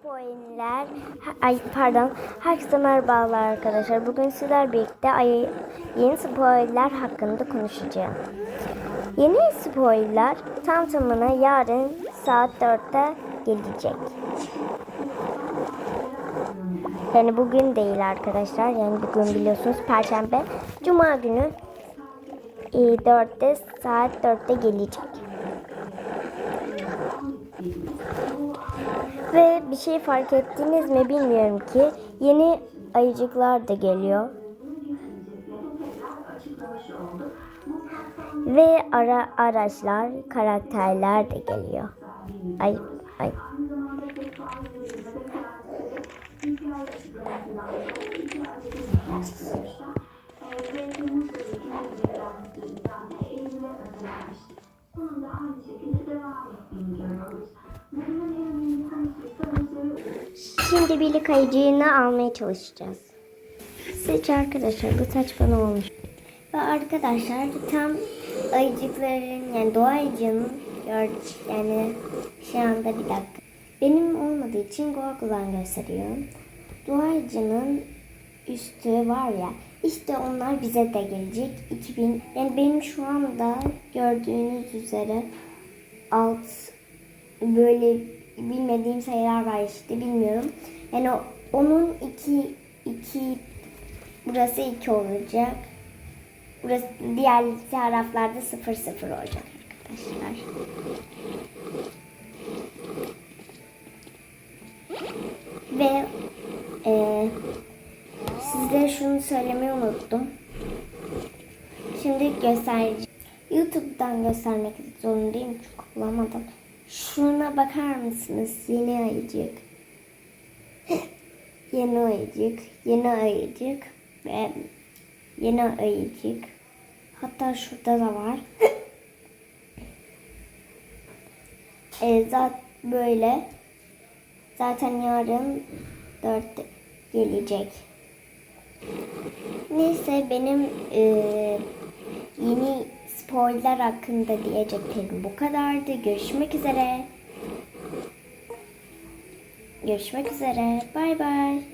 Spoiler, ay pardon, herkese merhabalar arkadaşlar. Bugün sizler birlikte ay, yeni spoiler hakkında konuşacağım. Yeni spoiler tam tamına yarın saat 4'te gelecek. Yani bugün değil arkadaşlar. Yani bugün biliyorsunuz Perşembe. Cuma günü e, 4'te saat 4'te gelecek. Bir şey fark ettiniz mi bilmiyorum ki yeni ayıcıklar da geliyor. Ve ara araçlar, karakterler de geliyor. Ay ay. Şimdi birlik ayıcığını almaya çalışacağız. Sizce arkadaşlar bu saç bana olmuş. Ve arkadaşlar tam ayıcıkların yani doğa ayıcığının gör, yani şu anda bir dakika. Benim olmadığı için Google'dan gösteriyor. Doğa ayıcının üstü var ya işte onlar bize de gelecek. 2000 yani benim şu anda gördüğünüz üzere alt böyle bilmediğim sayılar var işte bilmiyorum. Yani onun iki iki burası iki olacak. Burası diğer taraflarda sıfır sıfır olacak arkadaşlar. Ve e, size şunu söylemeyi unuttum. Şimdi göstereceğim. YouTube'dan göstermek zorundayım çünkü bulamadım. Şuna bakar mısınız? Yeni ayıcık. yeni ayıcık. Yeni ayıcık. Ve yeni ayıcık. Hatta şurada da var. e, zaten böyle. Zaten yarın 4 gelecek. Neyse benim e, yeni spoiler hakkında diyeceklerim bu kadardı. Görüşmek üzere. Görüşmek üzere. Bay bay.